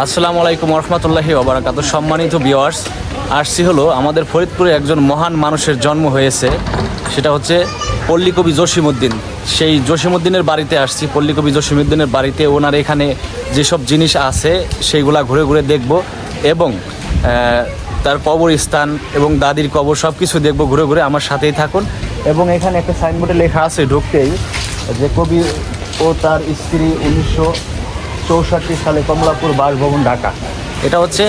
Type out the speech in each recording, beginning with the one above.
আসসালামু আলাইকুম রহমতুল্লাহি ওবরাকাত। সম্মানিত ভিওয়ার্স আসছি হলো আমাদের ফরিদপুরে একজন মহান মানুষের জন্ম হয়েছে। সেটা হচ্ছে পল্লীকবি জসিমউদ্দিন। সেই জসিমউদ্দিনের বাড়িতে আসছি। পল্লীকবি জসিমুদ্দিনের বাড়িতে ওনার এখানে যেসব জিনিস আছে, সেইগুলা ঘুরে ঘুরে দেখব এবং তার কবরস্থান এবং দাদির কবর সব কিছু দেখব ঘুরে ঘুরে আমার সাথেই থাকুন। এবং এখানে একটা সাইনবোর্ডে লেখা আছে ঢুকতেই যে কবি ও তার স্ত্রী উনিশশো চৌষট্টি সালে কমলাপুর বাসভবন ঢাকা। এটা হচ্ছে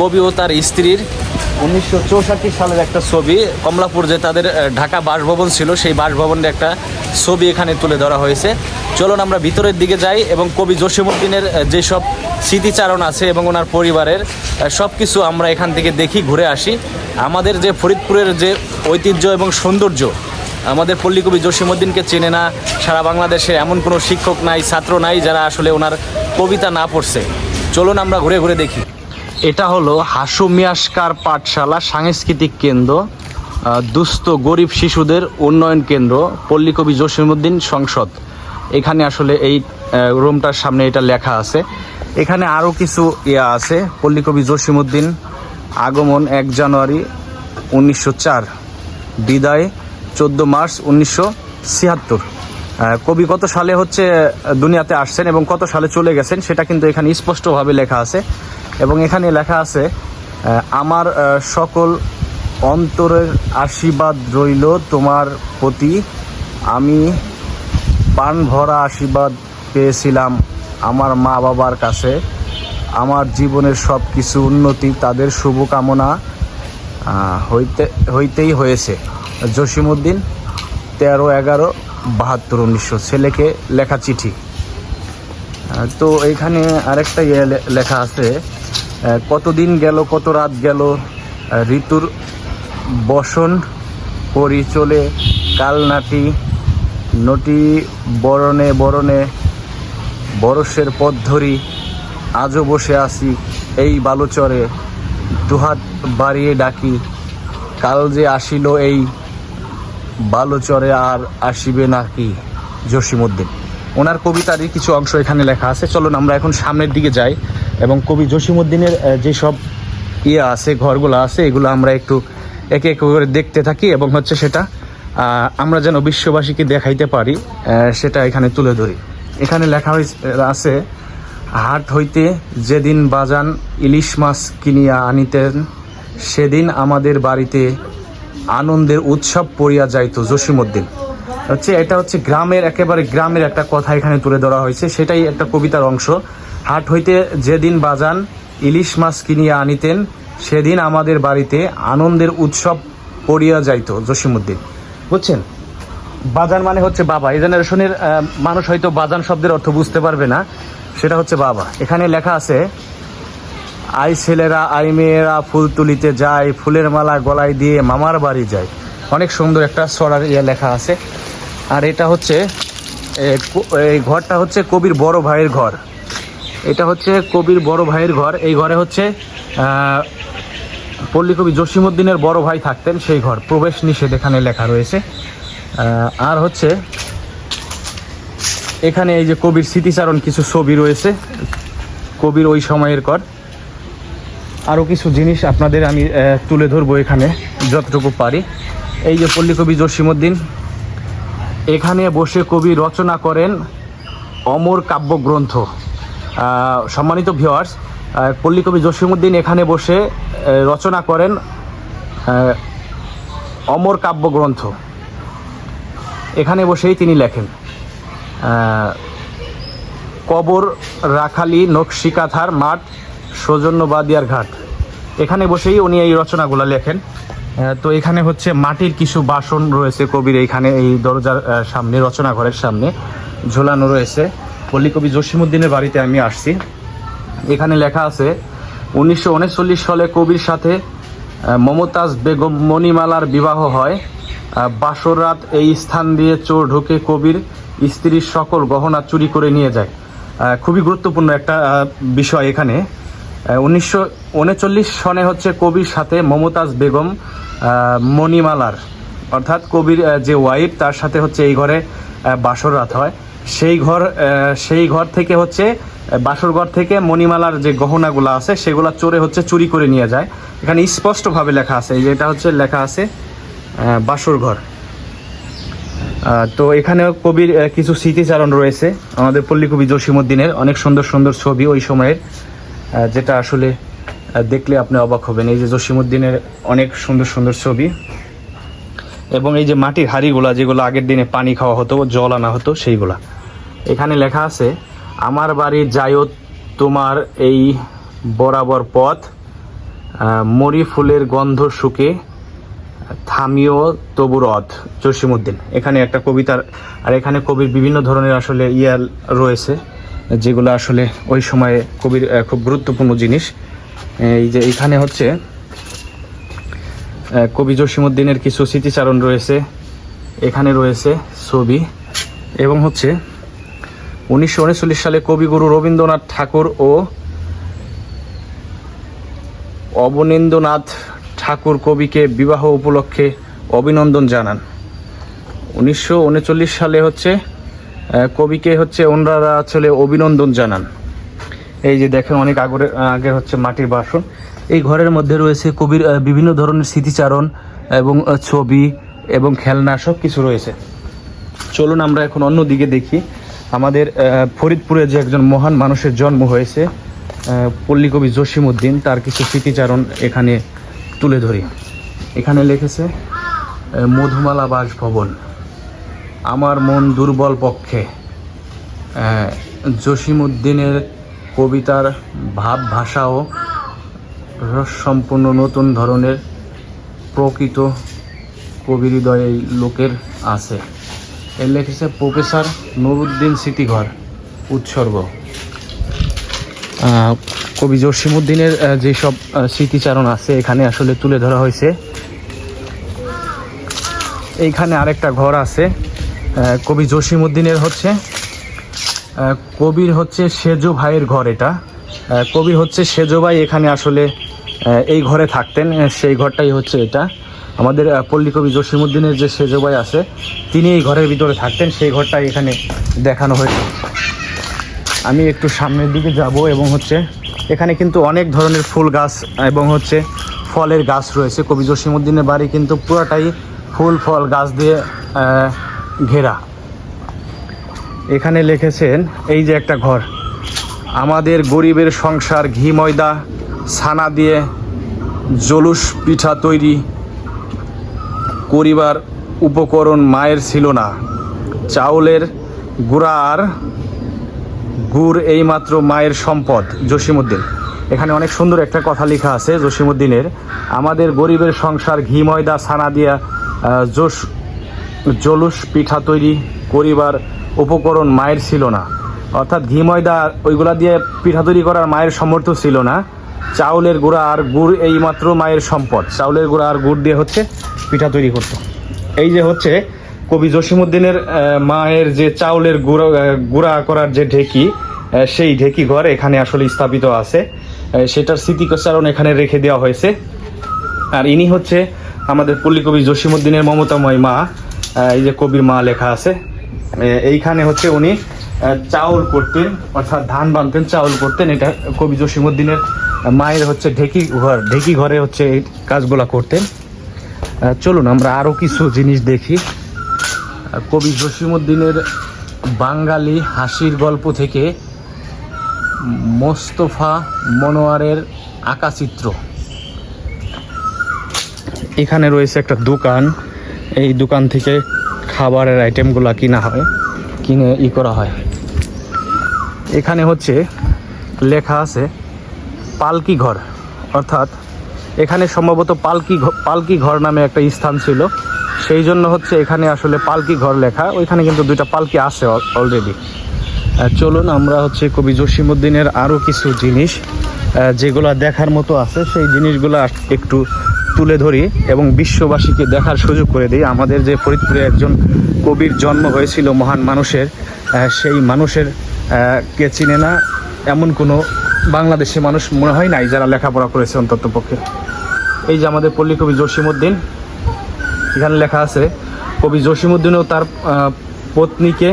কবি ও তার স্ত্রীর উনিশশো চৌষট্টি সালের একটা ছবি। কমলাপুর যে তাদের ঢাকা বাসভবন ছিল সেই বাসভবনের একটা ছবি এখানে তুলে ধরা হয়েছে। চলুন আমরা ভিতরের দিকে যাই এবং কবি জসিমুদ্দিনের যেসব স্মৃতিচারণ আছে এবং ওনার পরিবারের সব কিছু আমরা এখান থেকে দেখি ঘুরে আসি। আমাদের যে ফরিদপুরের যে ঐতিহ্য এবং সৌন্দর্য আমাদের পল্লীকবি জসিমুদ্দিনকে চেনে না। সারা বাংলাদেশে এমন কোনো শিক্ষক নাই, ছাত্র নাই যারা আসলে ওনার কবিতা না পড়ছে। চলুন আমরা ঘুরে ঘুরে দেখি। এটা হলো হাসু মিয়াসকার পাঠশালা সাংস্কৃতিক কেন্দ্র দুস্থ গরিব শিশুদের উন্নয়ন কেন্দ্র পল্লীকবি জসিমুদ্দিন সংসদ। এখানে আসলে এই রুমটার সামনে এটা লেখা আছে। এখানে আরও কিছু ইয়া আছে পল্লীকবি জসিমুদ্দিন আগমন এক জানুয়ারি উনিশশো চার। বিদায়। চোদ্দ মার্চ উনিশশো ছিয়াত্তর। কবি কত সালে হচ্ছে দুনিয়াতে আসছেন এবং কত সালে চলে গেছেন সেটা কিন্তু এখানে স্পষ্টভাবে লেখা আছে। এবং এখানে লেখা আছে আমার সকল অন্তরের আশীর্বাদ রইল তোমার প্রতি। আমি পান ভরা আশীর্বাদ পেয়েছিলাম আমার মা বাবার কাছে। আমার জীবনের সব কিছু উন্নতি তাদের শুভকামনা হইতে, হইতেই হয়েছে। জসিমউদ্দিন, তেরো এগারো, বাহাত্তর উনিশশো। ছেলেকে লেখা চিঠি। তো এখানে আরেকটা ইয়ে লেখা আছে কতদিন গেল, কত রাত গেল ঋতুর বসন পরি চলে কালনাটি নটি বরণে বরণে বরসের পথ ধরি, আজও বসে আছি এই বালুচরে, দুহাত বাড়িয়ে ডাকি, কাল যে আসিল এই বালুচরে আর আসিবে নাকি জসিমউদ্দিন? ওনার কবিতারই কিছু অংশ এখানে লেখা আছে। চলুন আমরা এখন সামনের দিকে যাই এবং কবি জসিমউদ্দিনের আহ, যেসব ইয়ে আছে ঘরগুলো আছে এগুলো আমরা একটু একে একে করে দেখতে থাকি এবং হচ্ছে সেটা আমরা যেন বিশ্ববাসীকে দেখাইতে পারি সেটা এখানে তুলে ধরি। এখানে লেখা হয়েছে আছে হাট হইতে যেদিন বাজান ইলিশ মাছ কিনিয়া আনিতেন সেদিন আমাদের বাড়িতে আনন্দের উৎসব পড়িয়া যাইত জসিমউদ্দিন। হচ্ছে এটা হচ্ছে গ্রামের, একেবারে গ্রামের একটা কথা এখানে তুলে ধরা হয়েছে। সেটাই একটা কবিতার অংশ। হাট হইতে যেদিন বাজান ইলিশ মাছ কিনিয়া আনিতেন, সেদিন আমাদের বাড়িতে আনন্দের উৎসব পড়িয়া যাইত জসিমউদ্দিন। বুঝছেন? বাজান মানে হচ্ছে বাবা। এই জেনারেশনের মানুষ হয়তো বাজান শব্দের অর্থ বুঝতে পারবে না। সেটা হচ্ছে বাবা। এখানে লেখা আছে আই ছেলেরা আই মেয়েরা ফুল তুলিতে যায় ফুলের মালা গলায় দিয়ে মামার বাড়ি যায়। অনেক সুন্দর একটা সরার ইয়ে লেখা আছে। আর এটা হচ্ছে এই ঘরটা হচ্ছে কবির বড় ভাইয়ের ঘর। এটা হচ্ছে কবির বড় ভাইয়ের ঘর। এই ঘরে হচ্ছে আহ, পল্লীকবি জসিমউদ্দিনের বড় ভাই থাকতেন সেই ঘর। প্রবেশ নিষেধ এখানে লেখা রয়েছে। আর হচ্ছে এখানে এই যে কবির স্মৃতিচারণ কিছু ছবি রয়েছে। কবির ওই সময়ের কর আরও কিছু জিনিস আপনাদের আমি তুলে ধরবো এখানে, যতটুকু পারি। এই যে পল্লীকবি জসিমউদ্দিন, এখানে বসে কবি রচনা করেন অমর কাব্যগ্রন্থ। সম্মানিত ভিওয়ার্স পল্লীকবি জসিমউদ্দিন এখানে বসে রচনা করেন অমর কাব্যগ্রন্থ। এখানে বসেই তিনি লেখেন কবর রাখালি নকশিকাথার মাঠ সৌজন্যবাদিয়ার ঘাট। এখানে বসেই উনি এই রচনাগুলো লেখেন। তো এখানে হচ্ছে মাটির কিছু বাসন রয়েছে কবির এইখানে, এই দরজার সামনে, রচনা ঘরের সামনে, ঝোলানো রয়েছে। পল্লীকবি জসিমউদ্দিনের বাড়িতে আমি আসছি। এখানে লেখা আছে, উনিশশো উনচল্লিশ সালে কবির সাথে মমতাজ বেগম মণিমালার বিবাহ হয়। বাসর রাত এই স্থান দিয়ে চোর ঢুকে কবির স্ত্রীর সকল গহনা চুরি করে নিয়ে যায়। খুবই গুরুত্বপূর্ণ একটা বিষয় এখানে। উনিশশো উনচল্লিশ সনে হচ্ছে কবির সাথে মমতাজ বেগম মণিমালার। অর্থাৎ কবির যে ওয়াইফ, তার সাথে হচ্ছে এই ঘরে বাসর রাত হয়। সেই ঘর সেই ঘর থেকে হচ্ছে বাসর ঘর থেকে মণিমালার যে গহনাগুলো আছে, সেগুলো চোরে হচ্ছে চুরি করে নিয়ে যায়। এখানে স্পষ্টভাবে লেখা আছে, এই যে এটা হচ্ছে লেখা আছে বাসর ঘর। তো এখানে কবির কিছু স্মৃতিচারণ রয়েছে। আমাদের পল্লী কবি জসিমুদ্দিনের অনেক সুন্দর সুন্দর ছবি ওই সময়ের। যেটা আসলে দেখলে আপনি অবাক হবেন। এই যে জসিমুদ্দিনের অনেক সুন্দর সুন্দর ছবি। এবং এই যে মাটির হাঁড়িগুলা, যেগুলো আগের দিনে পানি খাওয়া হতো, জল আনা হতো, সেইগুলা। এখানে লেখা আছে, আমার বাড়ি যাইও তোমার এই বরাবর পথ মরি ফুলের গন্ধ শুকে, থামিও তবু রথ। জসিমুদ্দিন এখানে একটা কবিতার, আর এখানে কবির বিভিন্ন ধরনের আসলে ইয়াল রয়েছে। যেগুলো আসলে ওই সময়ে আহ, খুব গুরুত্বপূর্ণ জিনিস। এই যে এখানে হচ্ছে কবি জসিমুদ্দিনের কিছু স্মৃতিচারণ রয়েছে। এখানে রয়েছে ছবি এবং হচ্ছে উনিশশো উনচল্লিশ সালে কবিগুরু রবীন্দ্রনাথ ঠাকুর ও অবনীন্দ্রনাথ ঠাকুর কবিকে বিবাহ উপলক্ষে অভিনন্দন জানান। উনিশশো উনচল্লিশ সালে হচ্ছে কবিকে হচ্ছে ওনারা আসলে অভিনন্দন জানান। এই যে দেখেন অনেক আগরে, আগে হচ্ছে মাটির বাসন। এই ঘরের মধ্যে রয়েছে কবির বিভিন্ন ধরনের স্মৃতিচারণ এবং ছবি এবং খেলনা সব কিছু রয়েছে। চলুন আমরা এখন অন্য দিকে দেখি। আমাদের ফরিদপুরে যে একজন মহান মানুষের জন্ম হয়েছে পল্লীকবি জসিমউদ্দিন, তার কিছু স্মৃতিচারণ এখানে তুলে ধরি। এখানে লিখেছে মধুমালা বাসভবন। আমার মন দুর্বল পক্ষে। আহ, জসিমউদ্দিনের কবিতার ভাব ভাষাও রসসম্পন্ন নতুন ধরনের প্রকৃত কবি হৃদয়ে লোকের আছে। এর লিখেছে প্রফেসর নুরুদ্দিন স্মৃতিঘর উৎসর্গ। কবি জসিমুদ্দিনের যেসব স্মৃতিচারণ আছে এখানে আসলে তুলে ধরা হয়েছে। এইখানে আরেকটা ঘর আছে। কবি জসিমুদ্দিনের হচ্ছে কবির হচ্ছে সেজো ভাইয়ের ঘর এটা। কবির হচ্ছে সেজো ভাই এখানে আসলে এই ঘরে থাকতেন সেই ঘরটাই হচ্ছে এটা। আমাদের পল্লী কবি জসিমুদ্দিনের যে সেজো ভাই আছে, তিনি এই ঘরের ভিতরে থাকতেন, সেই ঘরটাই এখানে দেখানো হয়েছে। আমি একটু সামনের দিকে যাব এবং হচ্ছে, এখানে কিন্তু অনেক ধরনের ফুল গাছ এবং হচ্ছে ফলের গাছ রয়েছে। কবি জসিমুদ্দিনের বাড়ি কিন্তু পুরাটাই ফুল, ফল, গাছ দিয়ে ঘেরা। এখানে লিখেছেন, এই যে একটা ঘর, আমাদের গরিবের সংসার ঘি ময়দা, ছানা দিয়ে জলুস পিঠা তৈরি করিবার উপকরণ মায়ের ছিল না। চাউলের গুঁড়া আর গুড় এইমাত্র মায়ের সম্পদ জসিমুদ্দিন এখানে অনেক সুন্দর একটা কথা লেখা আছে জসিমুদ্দিনের আমাদের গরিবের সংসার ঘি ময়দা, ছানা দিয়া জোস জলুস পিঠা তৈরি করিবার উপকরণ মায়ের ছিল না। অর্থাৎ ঘি, ময়দা, ওইগুলা দিয়ে পিঠা তৈরি করার মায়ের সামর্থ্য ছিল না। চাউলের গুঁড়া আর গুড় এইমাত্র মায়ের সম্পদ। চাউলের গুঁড়া আর গুড় দিয়ে হচ্ছে পিঠা তৈরি করতো। এই যে হচ্ছে কবি জসিমুদ্দিনের মায়ের যে চাউলের গুঁড়ো গুঁড়া করার যে ঢেকি সেই ঢেকি ঘর এখানে আসলে স্থাপিত আছে। সেটার স্মৃতিচারণ এখানে রেখে দেওয়া হয়েছে। আর ইনি হচ্ছে আমাদের পল্লী কবি জসিমুদ্দিনের মমতাময় মা। এই যে কবির মা লেখা আছে এইখানে হচ্ছে উনি চাউল করতেন, অর্থাৎ ধান বানতেন, চাউল করতেন। এটা কবি জসিমুদ্দিনের মায়ের হচ্ছে ঢেকি ঘর, ঢেকি ঘরে হচ্ছে এই কাজগুলা করতেন। চলুন, আমরা আরও কিছু জিনিস দেখি। কবি জসিমুদ্দিনের বাঙালি হাসির গল্প থেকে মোস্তফা মনোয়ারের আঁকা চিত্র এখানে রয়েছে একটা দোকান। এই দোকান থেকে খাবারের আইটেমগুলো কিনা হয়, কিনে ই করা হয়। এখানে হচ্ছে লেখা আছে, পালকি ঘর। অর্থাৎ এখানে সম্ভবত পালকি পালকি ঘর নামে একটা স্থান ছিল। সেই জন্য হচ্ছে এখানে আসলে পালকি ঘর লেখা। ওইখানে কিন্তু দুইটা পালকি আছে অলরেডি চলুন আমরা হচ্ছে কবি জসিমুদ্দিনের আরও কিছু জিনিস যেগুলা দেখার মতো আছে। সেই জিনিসগুলো একটু তুলে ধরি এবং বিশ্ববাসীকে দেখার সুযোগ করে দিই। আমাদের যে ফরিদপুরে একজন কবির জন্ম হয়েছিল, মহান মানুষের সেই মানুষের কে চিনে না এমন কোনো বাংলাদেশি মানুষ মনে হয় নাই যারা লেখাপড়া করেছে অন্তত পক্ষে। এই যে আমাদের পল্লী কবি জসিমুদ্দিন এখানে লেখা আছে, কবি জসিমুদ্দিনও তার পত্নীকে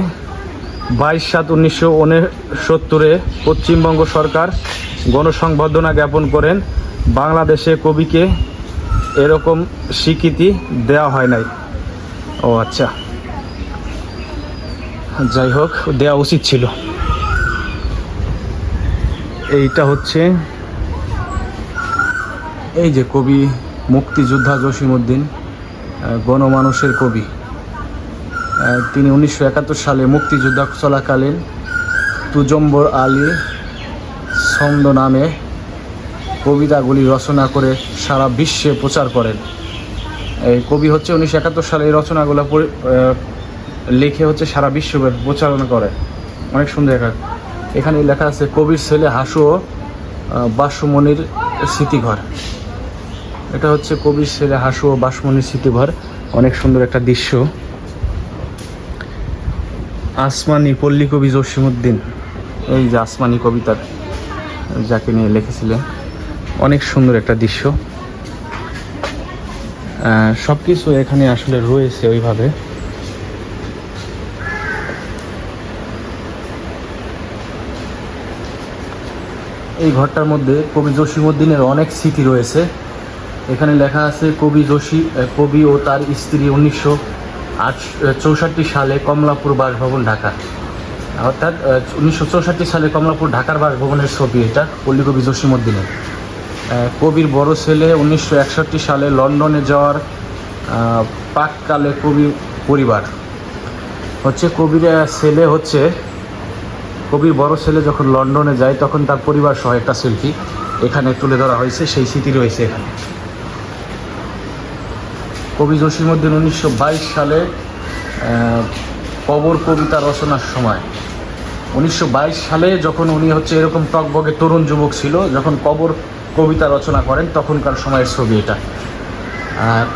বাইশ সাত উনিশশো উনসত্তরে পশ্চিমবঙ্গ সরকার গণসংবর্ধনা জ্ঞাপন করেন। বাংলাদেশে কবিকে এরকম স্বীকৃতি দেওয়া হয় নাই। ও আচ্ছা। যাই হোক দেওয়া উচিত ছিল। এইটা হচ্ছে এই যে কবি মুক্তিযোদ্ধা জসিমুদ্দিন গণমানুষের কবি। তিনি উনিশশো একাত্তর সালে মুক্তিযোদ্ধা চলাকালীন তুজম্বর আলী ছন্দ নামে কবিতাগুলি রচনা করে সারা বিশ্বে প্রচার করেন। এই কবি হচ্ছে উনিশশো একাত্তর সালে এই রচনাগুলো লিখে হচ্ছে সারা বিশ্বব্যাপী প্রচারণা করে অনেক সুন্দর লেখা। এখানে লেখা আছে, কবির ছেলে হাসু ও বাসমণির স্মৃতিঘর। এটা হচ্ছে কবির ছেলে হাসু ও বাসমণির স্মৃতিঘর। অনেক সুন্দর একটা দৃশ্য। আসমানি পল্লী কবি জসিমুদ্দিন এই যে আসমানি কবিতার যাকে নিয়ে লিখেছিলেন। অনেক সুন্দর একটা দৃশ্য। সব কিছু এখানে আসলে রয়েছে ওইভাবে। এই ঘরটার মধ্যে কবি জসিমউদ্দিনের অনেক স্মৃতি রয়েছে। এখানে লেখা আছে কবি জসি কবি ও তার স্ত্রী উনিশশো আট চৌষট্টি সালে কমলাপুর বাসভবন ঢাকা। অর্থাৎ উনিশশো চৌষট্টি সালে কমলাপুর ঢাকার বাসভবনের ছবি এটা পল্লী কবি জসিমউদ্দিনের। আহ, কবির বড় ছেলে, উনিশশো একষট্টি সালে লন্ডনে যাওয়ার পাককালে কবি পরিবার। হচ্ছে কবির ছেলে হচ্ছে, কবির বড় ছেলে যখন লন্ডনে যায়, তখন তার পরিবার সহ একটা সেলফি এখানে তুলে ধরা হয়েছে, সেই স্মৃতি রয়েছে এখানে। কবি জসিমউদ্দিন উনিশশো সালে কবর কবিতা রচনার সময়। উনিশশো বাইশ সালে যখন উনি হচ্ছে এরকম টকবগে তরুণ যুবক ছিল, যখন কবর কবিতা রচনা করেন, তখনকার সময়ের ছবি এটা।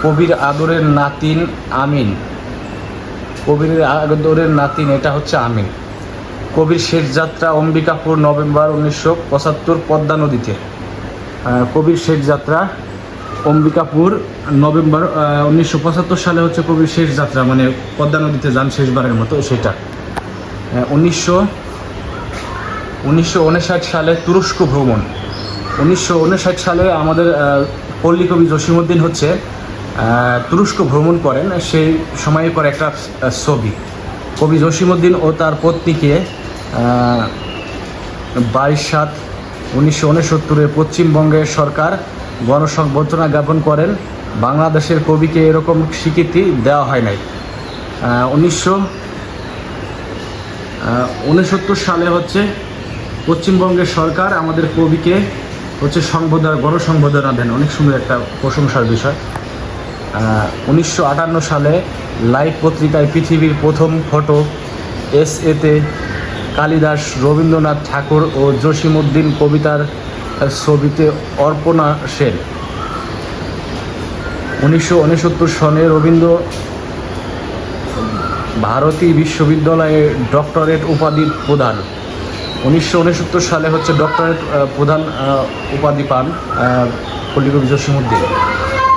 কবির আদরের নাতিন আমিন। কবির আদরের নাতিন, এটা হচ্ছে আমিন। কবির শেষ যাত্রা অম্বিকাপুর, নভেম্বর উনিশশো পঁচাত্তর, পদ্মা নদীতে। কবির শেষ যাত্রা অম্বিকাপুর, নভেম্বর উনিশশো পঁচাত্তর সালে হচ্ছে কবির শেষ যাত্রা মানে পদ্মা নদীতে যান শেষবারের মতো, সেটা। উনিশশো উনিশশো সালে তুরস্ক ভ্রমণ। উনিশশো উনষাট সালে আমাদের পল্লী কবি জসিমউদ্দিন হচ্ছে তুরস্ক ভ্রমণ করেন, সেই সময়ে করে একটা ছবি। কবি জসিমউদ্দিন ও তার পত্নীকে বাইশ সাত উনিশশো উনসত্তরে পশ্চিমবঙ্গের সরকার গণসংবর্ধনা জ্ঞাপন করেন। বাংলাদেশের কবিকে এরকম স্বীকৃতি দেওয়া হয় নাই। উনিশশো উনসত্তর সালে হচ্ছে পশ্চিমবঙ্গের সরকার আমাদের কবিকে হচ্ছে সংবোধনা গণসংবোধনা দেন। অনেক সুন্দর একটা প্রশংসার বিষয়। উনিশশো আটান্ন সালে লাইভ পত্রিকায় পৃথিবীর প্রথম ফটো এস এতে কালিদাস, রবীন্দ্রনাথ ঠাকুর ও জসিমউদ্দিন কবিতার ছবিতে অর্পণা সেন। উনিশশো উনসত্তর সনে রবীন্দ্র ভারতী বিশ্ববিদ্যালয়ে ডক্টরেট উপাধি প্রদান। উনিশশো উনসত্তর সালে হচ্ছে ডক্টরেট প্রধান উপাধি পান পল্লীকবি জসিমউদ্দিন।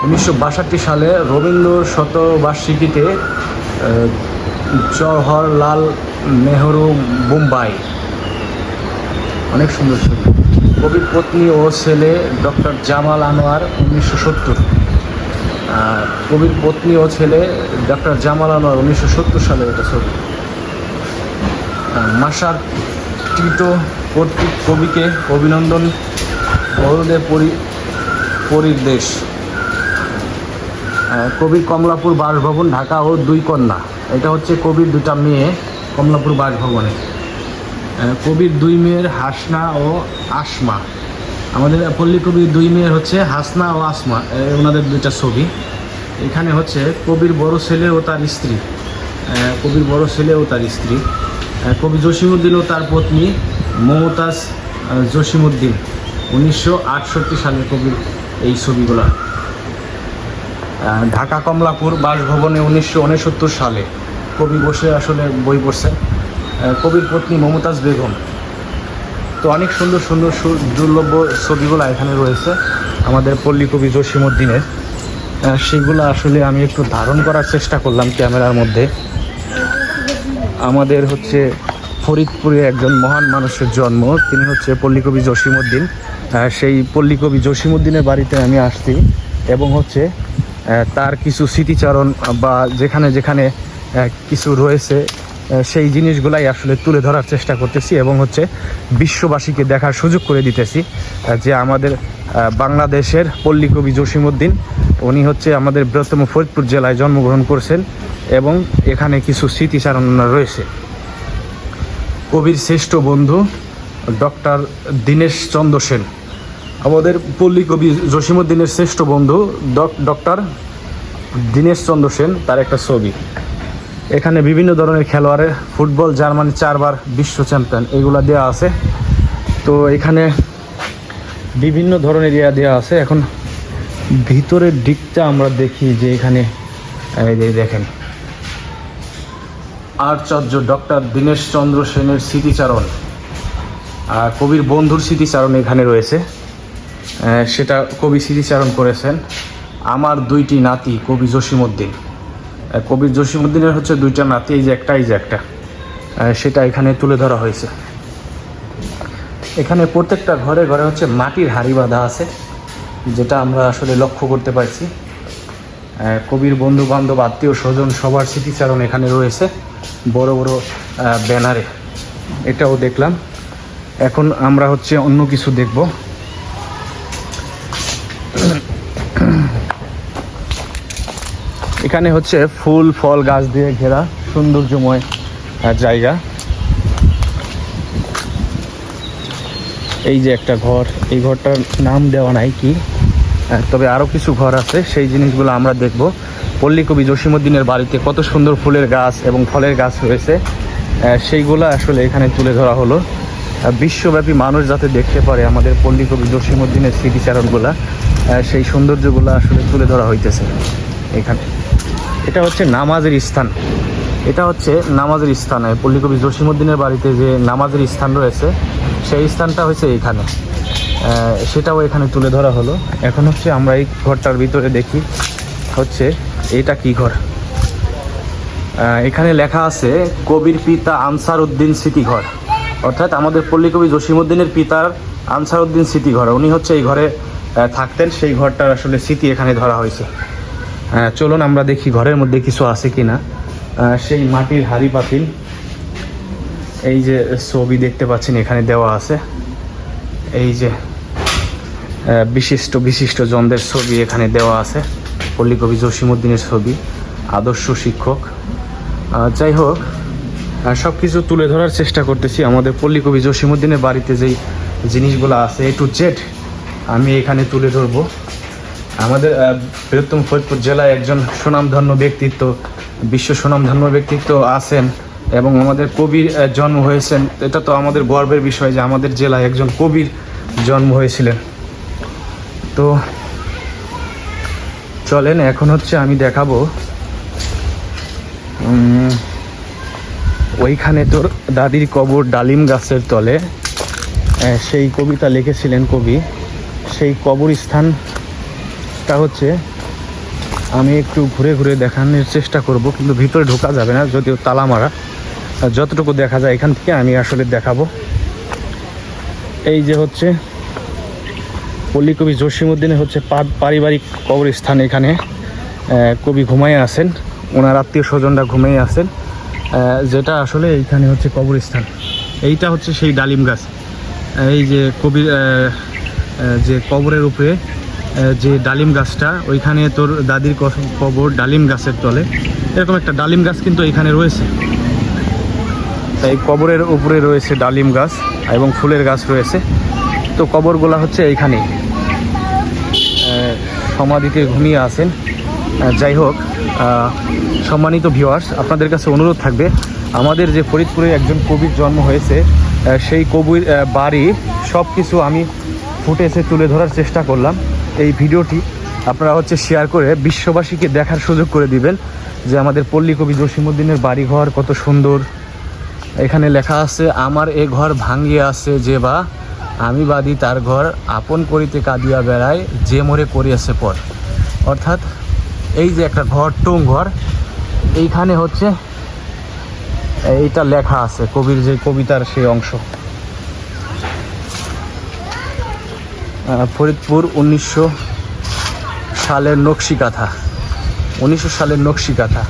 উনিশশো বাষট্টি সালে রবীন্দ্র শতবার্ষিকীতে জওহরলাল নেহরু, মুম্বাই। অনেক সুন্দর ছবি। কবির পত্নী ও ছেলে ডক্টর জামাল আনোয়ার উনিশশো সত্তর। কবির পত্নী ও ছেলে ডক্টর জামাল আনোয়ার উনিশশো সত্তর সালে এটা ছবি। মাসার টিটো কর্তৃক কবিকে অভিনন্দন, বড়দের পরি, পরিদেশ। কবির কমলাপুর বাসভবন, ঢাকা ও দুই কন্যা। এটা হচ্ছে কবির দুটা মেয়ে কমলাপুর বাসভবনে। কবির দুই মেয়ের হাসনা ও আসমা। আমাদের পল্লী কবির দুই মেয়ের হচ্ছে হাসনা ও আসমা ওনাদের দুইটা ছবি। এখানে হচ্ছে কবির বড় ছেলে ও তার স্ত্রী। কবির বড় ছেলে ও তার স্ত্রী। কবি জসিমউদ্দিন ও তার পত্নী মমতাজ জসিমুদ্দিন উনিশশো আটষট্টি সালে কবির এই ছবিগুলা। ঢাকা কমলাপুর বাসভবনে উনিশশো উনসত্তর সালে কবি বসে আসলে বই পড়ছেন কবির পত্নী মমতাজ বেগম। তো অনেক সুন্দর সুন্দর দুর্লভ ছবিগুলো এখানে রয়েছে আমাদের পল্লী কবি জসিমুদ্দিনের সেগুলো আসলে আমি একটু ধারণ করার চেষ্টা করলাম ক্যামেরার মধ্যে। আমাদের হচ্ছে ফরিদপুরে একজন মহান মানুষের জন্ম। তিনি হচ্ছে পল্লীকবি জসিমউদ্দিন। আহ, সেই পল্লীকবি জসিমউদ্দিনের বাড়িতে আমি আসছি এবং হচ্ছে তার কিছু স্মৃতিচারণ বা যেখানে যেখানে কিছু রয়েছে সেই জিনিসগুলাই আসলে তুলে ধরার চেষ্টা করতেছি এবং হচ্ছে বিশ্ববাসীকে দেখার সুযোগ করে দিতেছি যে আমাদের বাংলাদেশের পল্লীকবি জসিমউদ্দিন উনি হচ্ছে আমাদের বৃহত্তম ফরিদপুর জেলায় জন্মগ্রহণ করছেন এবং এখানে কিছু স্মৃতিচারণ রয়েছে। কবির শ্রেষ্ঠ বন্ধু ডক্টর দীনেশ চন্দ্র সেন, আমাদের পল্লী কবি জসিমুদ্দিনের শ্রেষ্ঠ বন্ধু ডক্টর দীনেশ চন্দ্র সেন তার একটা ছবি। এখানে বিভিন্ন ধরনের খেলোয়াড়ের ফুটবল, জার্মানি চারবার বিশ্ব চ্যাম্পিয়ন এগুলা দেওয়া আছে। তো এখানে বিভিন্ন ধরনের ইয়া দেওয়া আছে। এখন ভিতরের দিকটা আমরা দেখি যে এখানে দেখেন। আচার্য ডক্টর দীনেশ চন্দ্র সেনের স্মৃতিচারণ আর কবির বন্ধুর স্মৃতিচারণ এখানে রয়েছে। সেটা কবি স্মৃতিচারণ করেছেন। আমার দুইটি নাতি কবি জসিমউদ্দিন। আহ, কবির জসিমউদ্দিনের হচ্ছে দুইটা নাতি এই যে একটা এই যে একটা। সেটা এখানে তুলে ধরা হয়েছে। এখানে প্রত্যেকটা ঘরে ঘরে হচ্ছে মাটির হাড়ি বাঁধা আছে। যেটা আমরা আসলে লক্ষ্য করতে পারছি। কবির বন্ধু বান্ধব আত্মীয় স্বজন সবার স্মৃতিচারণ এখানে রয়েছে, বড় বড় ব্যানারে। এটাও দেখলাম। এখন আমরা হচ্ছে অন্য কিছু দেখব। এখানে হচ্ছে ফুল, ফল, গাছ দিয়ে ঘেরা সৌন্দর্যময় জায়গা। এই যে একটা ঘর, এই ঘরটার নাম দেওয়া নাই কি? তবে আরও কিছু ঘর আছে সেই জিনিসগুলো আমরা দেখব। পল্লী কবি জসিমুদ্দিনের বাড়িতে কত সুন্দর ফুলের গাছ এবং ফলের গাছ রয়েছে। সেইগুলো আসলে এখানে তুলে ধরা হলো। বিশ্বব্যাপী মানুষ যাতে দেখতে পারে আমাদের পল্লী কবি জসিমুদ্দিনের স্মৃতিচারণগুলা সেই সৌন্দর্যগুলো আসলে তুলে ধরা হইতেছে এখানে। এটা হচ্ছে নামাজের স্থান। এটা হচ্ছে নামাজের স্থান। আহ, পল্লী জসিমুদ্দিনের বাড়িতে যে নামাজের স্থান রয়েছে সেই স্থানটা হচ্ছে এইখানে আহ, সেটাও এখানে তুলে ধরা হলো। এখন হচ্ছে আমরা এই ঘরটার ভিতরে দেখি হচ্ছে এটা কি ঘর। এখানে লেখা আছে, কবির পিতা আনসার উদ্দিন স্মৃতিঘর অর্থাৎ আমাদের পল্লীকবি জসিমউদ্দিনের পিতার আনসার উদ্দিন স্মৃতিঘর উনি হচ্ছে এই ঘরে থাকতেন। সেই ঘরটার আসলে স্মৃতি এখানে ধরা হয়েছে। হ্যাঁ চলুন আমরা দেখি ঘরের মধ্যে কিছু আছে কি না সেই মাটির হাড়ি পাতিল, এই যে ছবি দেখতে পাচ্ছেন, এখানে দেওয়া আছে। এই যে বিশিষ্ট বিশিষ্ট জনদের ছবি এখানে দেওয়া আছে। পল্লীকবি জসিমউদ্দিনের ছবি, আদর্শ শিক্ষক। যাই হোক সব কিছু তুলে ধরার চেষ্টা করতেছি। আমাদের পল্লীকবি জসিমউদ্দিনের বাড়িতে যেই জিনিসগুলো আছে এ টু জেড আমি এখানে তুলে ধরবো। আমাদের বৃহত্তম ফরিদপুর জেলায় একজন সুনামধন্য ব্যক্তিত্ব, বিশ্ব সুনামধন্য ব্যক্তিত্ব আছেন এবং আমাদের কবির জন্ম হয়েছেন। এটা তো আমাদের গর্বের বিষয় যে আমাদের জেলায় একজন কবির জন্ম হয়েছিলেন। তো চলেন, এখন হচ্ছে আমি দেখাবো ওইখানে তোর দাদির কবর ডালিম গাছের তলে। সেই কবিতা লিখেছিলেন কবি। সেই কবরস্থানটা হচ্ছে, আমি একটু ঘুরে ঘুরে দেখানোর চেষ্টা করব, কিন্তু ভিতরে ঢোকা যাবে না, যদিও তালা মারা। যতটুকু দেখা যায়, এখান থেকে আমি আসলে দেখাবো। এই যে হচ্ছে পল্লী কবি জসিমউদ্দিনের হচ্ছে পারিবারিক কবরস্থান এখানে কবি ঘুমাই আছেন। ওনার আত্মীয় স্বজনরা ঘুমিয়ে আছেন। যেটা আসলে এইখানে হচ্ছে কবরস্থান। এইটা হচ্ছে সেই ডালিম গাছ। এই যে কবির যে কবরের উপরে যে ডালিম গাছটা, ওইখানে তোর দাদির কবর ডালিম গাছের তলে। এরকম একটা ডালিম গাছ কিন্তু এখানে রয়েছে। তাই কবরের উপরে রয়েছে ডালিম গাছ এবং ফুলের গাছ রয়েছে। তো কবরগুলা হচ্ছে এইখানেই। সমাধিতে ঘুমিয়ে আহ, যাই হোক সম্মানিত ভিউয়ার্স আপনাদের কাছে অনুরোধ থাকবে আমাদের যে ফরিদপুরে একজন কবির জন্ম হয়েছে সেই কবির বাড়ি সব কিছু আমি ফুটেজে তুলে ধরার চেষ্টা করলাম। এই ভিডিওটি আপনারা হচ্ছে শেয়ার করে বিশ্ববাসীকে দেখার সুযোগ করে দিবেন যে আমাদের পল্লী কবি জসিমুদ্দিনের বাড়িঘর কত সুন্দর। এখানে লেখা আছে আমার এ ঘর ভাঙ্গিয়া আছে যে বা আমি বাদী তার ঘর আপন করিতে কাঁদিয়া বেড়ায় যে মোরে করিয়াছে পর অর্থাৎ এই যে একটা ঘর, টুং ঘর, এইখানে হচ্ছে এইটা লেখা আছে, কবির যে কবিতার সেই অংশ। ফরিদপুর উনিশশো সালের নকশি কাঁথা উনিশশো সালের নকশি কাঁথা